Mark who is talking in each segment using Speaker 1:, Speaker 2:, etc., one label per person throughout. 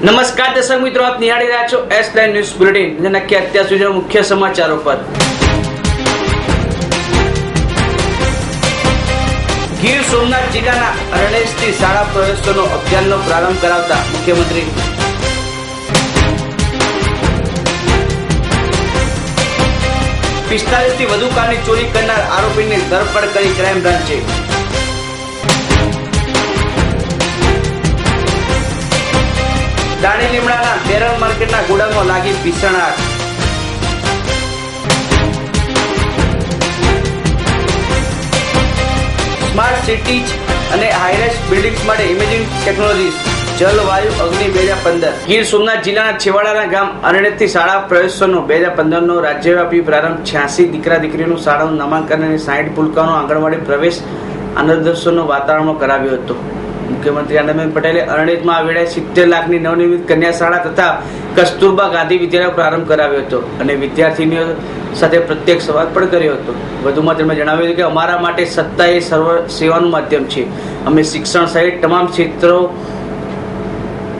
Speaker 1: નમસ્કાર દર્શક મિત્રો, આપ નિહાળી રહ્યા છો એસ લાઈન ન્યૂઝ બુલેટિન જે નક્કી અત્યાર સુધીના મુખ્ય સમાચારો પર. ગીર સોમનાથ જિલ્લાના અરણેજથી શાળા પ્રવેશોનો અભિયાનનો પ્રારંભ કરાવતા મુખ્યમંત્રી. પિસ્તાલીસથી વધુ કારની ચોરી કરનાર આરોપીની ધરપકડ કરી ક્રાઇમ બ્રાન્ચે. દાણી લીમડાના બેરલ માર્કેટના ગોડાઉનમાં લાગી ભીષણ આગ. સ્માર્ટ સિટીઝ અને હાઈરેસ બિલ્ડિંગ્સ માટે ઇમેજિંગ ટેકનોલોજીસ. જલવાયુ અગ્નિ બે હજાર પંદર. ગીર સોમનાથ જિલ્લાના છેવાડાના ગામ અરણેજથી શાળા પ્રવેશોનો બે હજાર પંદરનો રાજ્યવ્યાપી પ્રારંભ. છ્યાસી દીકરા દીકરીનું શાળાનું નામાંકન અને સાઠ પુલકાનો આંગણવાડી પ્રવેશ આનંદોત્સવનો વાતાવરણમાં કરાવ્યો હતો. મુખ્યમંત્રી આનંદબેન પટેલે અરણિતમાં આવેલા સિત્તેર લાખની નવનિર્મિત કન્યા શાળા તથા કસ્તુરબા ગાંધી વિદ્યાલયનો પ્રારંભ કરાવ્યો હતો અને વિદ્યાર્થીનીઓ સાથે પ્રત્યેક સંવાદ પણ કર્યો હતો. વધુમાં તેમણે જણાવ્યું કે અમારા માટે સત્તા એ સર્વ સેવાનું માધ્યમ છે. અમે શિક્ષણ સહિત તમામ ક્ષેત્રો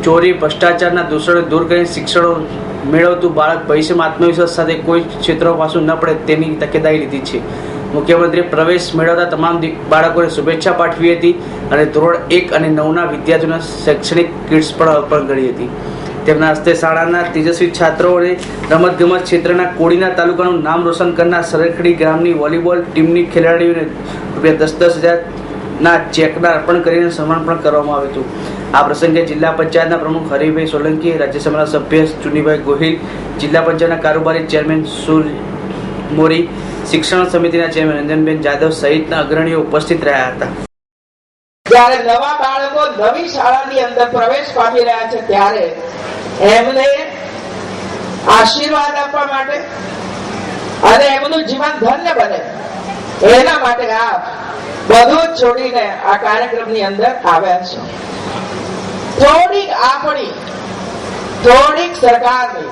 Speaker 1: ચોરી, ભ્રષ્ટાચારના દૂષણો દૂર કરીને શિક્ષણ મેળવતું બાળક ભવિષ્યમાં આત્મવિશ્વાસ સાથે કોઈ ક્ષેત્રો પાછું ન પડે તેની તકેદારી લીધી છે. મુખ્યમંત્રીએ પ્રવેશ મેળવતા તમામ બાળકોને શુભેચ્છા પાઠવી હતી અને ધોરણ એક અને નવના વિદ્યાર્થીઓને શૈક્ષણિક કિટ્સ પણ અર્પણ કરી હતી. તેમના હસ્તે શાળાના તેજસ્વી છાત્રોને રમતગમત ક્ષેત્રના કોડીના તાલુકાનું નામ રોશન કરનાર સરખડી ગ્રામની વોલીબોલ ટીમની ખેલાડીઓને રૂપિયા દસ દસ હજારના ચેકના અર્પણ કરીને સન્માન પણ કરવામાં આવ્યું હતું. આ પ્રસંગે જિલ્લા પંચાયતના પ્રમુખ હરિભાઈ સોલંકી રાજ્યસભાના સભ્ય ચુનીભાઈ ગોહિલ, જિલ્લા પંચાયતના કારોબારી ચેરમેન સુર મોરી, શિક્ષણ સમિતિના ચેરમેન રંજનબેન જાદવ સહિતના અગ્રણીઓ ઉપસ્થિત રહ્યા હતા.
Speaker 2: જ્યારે નવા બાળકો નવી શાળાની અંદર પ્રવેશ પામી રહ્યા છે, ત્યારે એમને આશીર્વાદ આપવા માટે અને એમનું જીવન ધન્ય બને. એના માટે આપ બધું છોડીને આ કાર્યક્રમની અંદર આવ્યા છો. થોડીક આપણી, થોડીક સરકારની,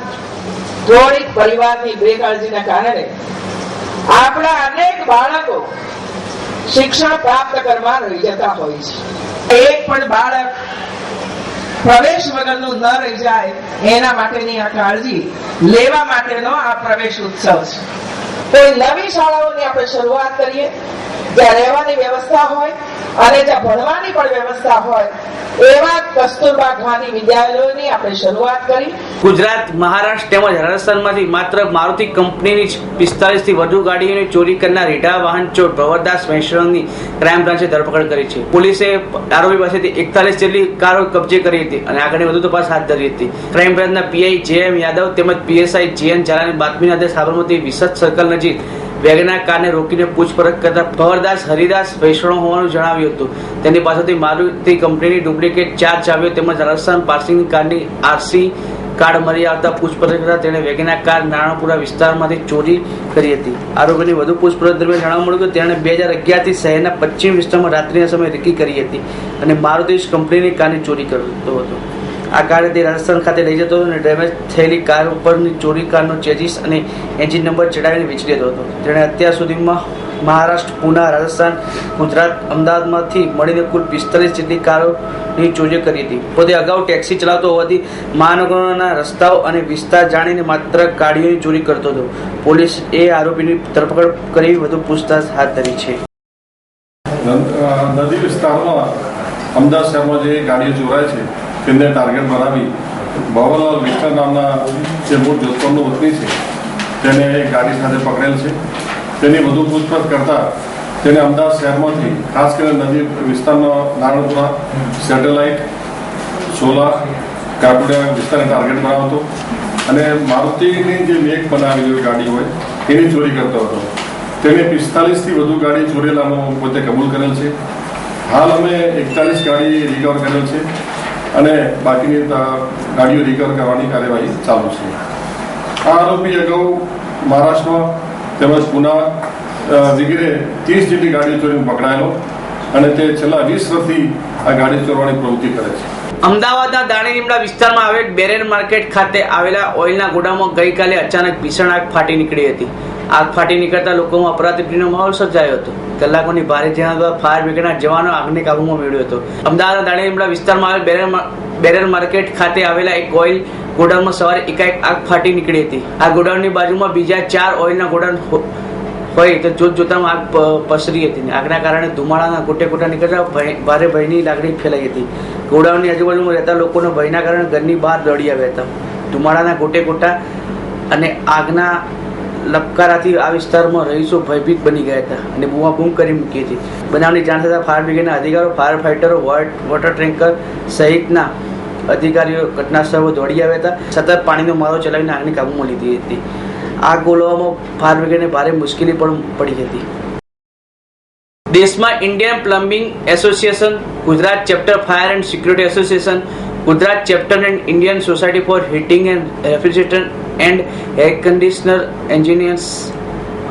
Speaker 2: થોડીક પરિવારની બેકાળજીના કારણે આપણા અનેક બાળકો શિક્ષણ પ્રાપ્ત કરવા રહી જતા હોય છે. એક પણ બાળક પ્રવેશ વગરનું ન રહી જાય, એના માટેની આ કાળજી લેવા માટેનો આ પ્રવેશ ઉત્સવ છે. કોઈ નવી શાળાઓની આપણે શરૂઆત કરીએ. જ્યાં રહેવાની વ્યવસ્થા હોય અને જ્યાં ભણવાની પણ વ્યવસ્થા હોય, એવા કસ્તુરબા ગાંધી વિદ્યાલયોની આપણે શરૂઆત કરી.
Speaker 1: ગુજરાત, મહારાષ્ટ્ર તેમજ રાજસ્થાનમાંથી માત્ર મારુતિ કંપનીની પિસ્તાલીસથી વધુ ગાડીઓની ચોરી કરનાર રીઢા વાહન ચોર પ્રવરદાસ મહેશ્વરની ક્રાઇમ બ્રાન્ચે ધરપકડ કરી છે. પોલીસે આરોપી પાસેથી એકતાલીસ જેટલી કારો કબજે કરી હતી અને આગળની વધુ તપાસ હાથ ધરી હતી. ક્રાઇમ બ્રાન્ચના પીઆઈ જે એમ યાદવ તેમજ પીએસઆઈ જે એન ઝાલાની બાતમીના આધારે સાબરમતી વિસદ સર્કલ નજીક વેગના કારને રોકીને પૂછપરછ કરતા ભવરદાસ હરિદાસ વૈષ્ણવ હોવાનું જણાવ્યું હતું. તેની પાસેથી મારુતિ કંપનીની ડુપ્લિકેટ ચાર ચાવીઓ તેમજ રાજસ્થાન પાર્સિંગ કારની આરસી કાર્ડ મળી આવતા પૂછપરછ કરતા તેણે વેગના કાર નાણાપુરા વિસ્તારમાંથી ચોરી કરી હતી. આરોપીની વધુ પૂછપરછ દરમિયાન જાણવા મળ્યું કે તેણે બે હજાર અગિયારથી શહેરના પશ્ચિમ વિસ્તારમાં રાત્રિના સમયે રેકી કરી હતી અને મારુતિ કંપનીની કારની ચોરી કરતો હતો. આ કારે તે રાજસ્થાન ખાતે લઈ જતો હતો અને ડેમેજ થયેલી કાર ઉપરની ચોરી કારનો ચેજીસ અને એન્જિન નંબર ચડાવીને વેચી દેતો હતો. તેણે અત્યાર સુધીમાં મહારાષ્ટ્ર, પુના, રાજસ્થાન, ગુજરાત, અમદાવાદમાંથી મળીને કુલ પિસ્તાલીસ જેટલી કારોની ચોરી કરી હતી. પોતે અગાઉ ટેક્સી ચલાવતો હોવાથી મહાનગરોના રસ્તાઓ અને વિસ્તાર જાણીને માત્ર ગાડીઓની ચોરી કરતો હતો. પોલીસ એ આરોપીની ધરપકડ કરી વધુ પૂછતાછ હાથ ધરી છે.
Speaker 3: નદી વિસ્તારમાં અમદાવાદ શહેરમાં જે ગાડીઓ ચોરાય છે તેને ટાર્ગેટ બનાવી. બાબાલાલ વિસ્તાર નામના જે મૂળ જોધપુરનો વતની છે, તેને એક ગાડી સાથે પકડેલ છે. તેની વધુ પૂછપરછ કરતા તેને અમદાવાદ શહેરમાંથી, ખાસ કરીને નદી વિસ્તારનો નારણપુરા સેટેલાઇટ સોલા કાપડિયા વિસ્તારને ટાર્ગેટ બનાવતો અને મારુતિની જે મેક બનાવેલી હોય ગાડી હોય, એની ચોરી કરતો હતો. તેને પિસ્તાલીસથી વધુ ગાડી ચોરેલાનો પોતે કબૂલ કરેલ છે. હાલ અમે એકતાલીસ ગાડી રિકવર કરેલ છે. અને બાકીની ગાડીઓ રિકવર કરવાની કાર્યવાહી ચાલુ છે. આ આરોપી અગાઉ મહારાષ્ટ્રમાં તેમજ પુના વગેરે ત્રીસ જેટલી ગાડીઓ ચોરીને પકડાયેલો અને તે છેલ્લા વીસ વર્ષથી આ ગાડી ચોરવાની પ્રવૃત્તિ કરે છે.
Speaker 1: અમદાવાદના દાણીલીમડા વિસ્તારમાં આવેલ બેરેન માર્કેટ ખાતે આવેલા ઓઇલના ગોડામાં ગઈકાલે અચાનક ભીષણ આગ ફાટી નીકળી હતી. આગ ફાટી નીકળતા લોકોમાં અપરાધીનો માહોલ સર્જાયો હતો. કલાકોની ભારે જ્યાં ફાયર બ્રિગેડના જવાનો આગને કાબૂમાં મેળવ્યો હતો. અમદાવાદના દાણીલીમડા વિસ્તારમાં આવેલ બેરેન બેરેન માર્કેટ ખાતે આવેલા એક ઓઇલ ગોડાઉનમાં સવારે એકાએક આગ ફાટી નીકળી હતી. આ ગોડાઉનની બાજુમાં બીજા ચાર ઓઇલના ગોડાઉન હોય તો જોત જોતામાં આગ પસરી હતી આગના કારણે ધુમાડાના ગોટે ગોટા નીકળતા ભય- ભારે ભયની લાગણી ફેલાઈ હતી. ગોડાઉનની આજુબાજુમાં રહેતા લોકોના ભયના કારણે ઘરની બહાર દોડી આવ્યા હતા. ધુમાડાના ગોટે ગોટા અને આગના લપકારાથી આ વિસ્તારમાં રહીશો ભયભીત બની ગયા હતા અને બૂમાબૂમ કરી મૂકી હતી. બનાવની જાણ થતાં ફાયર બ્રિગેડના અધિકારીઓ, ફાયર ફાઇટરો વોટર ટેન્કર સહિતના અધિકારીઓ ઘટના સ્થળે દોડી આવ્યા હતા. સતત પાણીનો મારો ચલાવીને આગને કાબૂમાં લીધી હતી. આગ ગોલવામાં ફાયર બ્રિગેડને ભારે મુશ્કેલી પણ પડી હતી. દેશમાં Indian plumbing association Gujarat chapter fire and security association Gujarat chapter and Indian society for heating and refrigerator and air conditioner engineers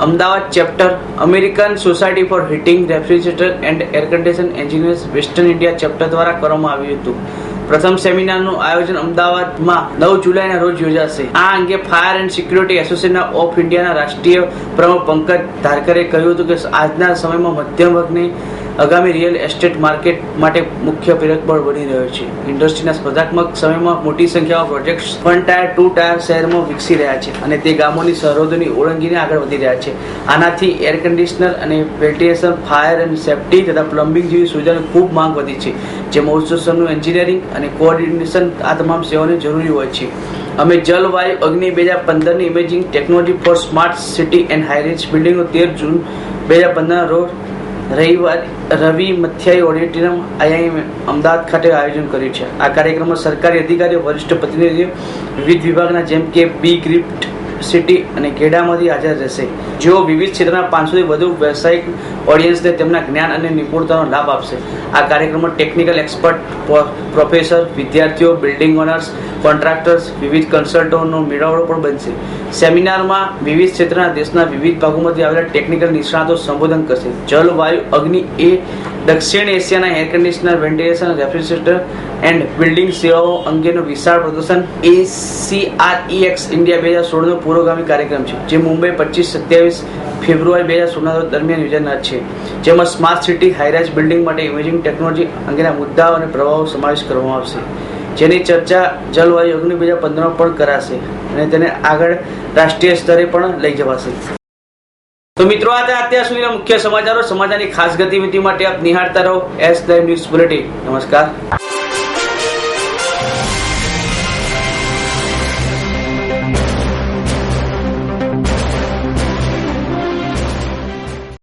Speaker 1: Ahmedabad chapter American society for heating refrigerator and air condition engineers western India chapter દ્વારા કરવામાં આવ્યું હતું. પ્રથમ સેમિનારનું આયોજન અમદાવાદમાં નવ જુલાઈના રોજ યોજાશે. આ અંગે fire and security association of ઇન્ડિયાના રાષ્ટ્રીય પ્રમુખ પંકજ ધારકરે કહ્યું હતું કે આજના સમયમાં મધ્યમ વર્ગની આગામી રિયલ એસ્ટેટ માર્કેટ માટે મુખ્ય પ્રેરકબળ બની રહ્યો છે. ઇન્ડસ્ટ્રીના સ્પર્ધાત્મક સમયમાં મોટી સંખ્યામાં projects one tier two tier શહેરમાં વિકસી રહ્યા છે અને તે ગામોની સરહદોની ઓળંગીને આગળ વધી રહ્યા છે. આનાથી એર કન્ડિશનર અને વેન્ટિલેશન ફાયર એન્ડ સેફટી તથા પ્લમ્બિંગ જેવી સુવિધાની ખૂબ માંગ વધી છે જેમાં ઉત્સવનું એન્જિનિયરિંગ અને કોઓર્ડિનેશન આ તમામ સેવાઓની જરૂરી હોય છે. અમે જલવાયુ અગ્નિ બે હજાર પંદરની imaging technology for smart city and high rise બિલ્ડિંગનો તેર જૂન બે હજાર પંદરના રોજ રવિવાર, રવિ મથિયાઈ ઓડિટોરિયમ આઈઆઈએમ, અમદાવાદ ખાતે આયોજન કર્યું છે. આ કાર્યક્રમમાં સરકારી અધિકારીઓ, વરિષ્ઠ પ્રતિનિધિઓ, વિવિધ વિભાગના જેમ કે બી ગ્રિફ્ટ સિટી અને ખેડામાંથી હાજર રહેશે. જેઓ વિવિધ ક્ષેત્રના પાંચસોથી વધુ વ્યવસાયિક ઓડિયન્સને તેમના જ્ઞાન અને નિપુણતાનો લાભ આપશે. આ કાર્યક્રમમાં ટેકનિકલ એક્સપર્ટ પ્રોફેસર વિદ્યાર્થીઓ બિલ્ડિંગ ઓનર્સ કોન્ટ્રાક્ટર્સ વિવિધ કન્સલ્ટન્ટનો મેળાવડો પણ બનશે. સેમિનારમાં વિવિધ ક્ષેત્રના દેશના વિવિધ ભાગોમાંથી આવેલા ટેકનિકલ નિષ્ણાતો સંબોધન કરશે. જલવાયુ અગ્નિ એ દક્ષિણ એશિયાના air conditioner ventilation refrigerator and building સેવાઓ અંગેનું વિશાળ પ્રદર્શન એસીઆરઈએક્સ ઇન્ડિયા બે હજાર સોળનો પુરોગામી કાર્યક્રમ છે, જે મુંબઈ પચીસ સત્યાવીસ ફેબ્રુઆરી બે હજાર સોળના દરમિયાન યોજાનાર છે. જેમાં smart city high rise building માટે ઇમેજિંગ ટેકનોલોજી અંગેના મુદ્દાઓ અને પ્રભાવો સમાવેશ કરવામાં આવશે. જેની ચર્ચા જલવાયુ અગ્નિ બે હજાર પંદરમાં પણ કરાશે અને તેને આગળ રાષ્ટ્રીય સ્તરે પણ લઈ જવાશે. તો મિત્રો, આ અત્યાર સુધીના મુખ્ય સમાચારો. સમાચારની ખાસ ગતિવિધિ માટે આપ નિહાળતા રહો. એસ લાઈવ ન્યૂઝ બુલેટિન નમસ્કાર.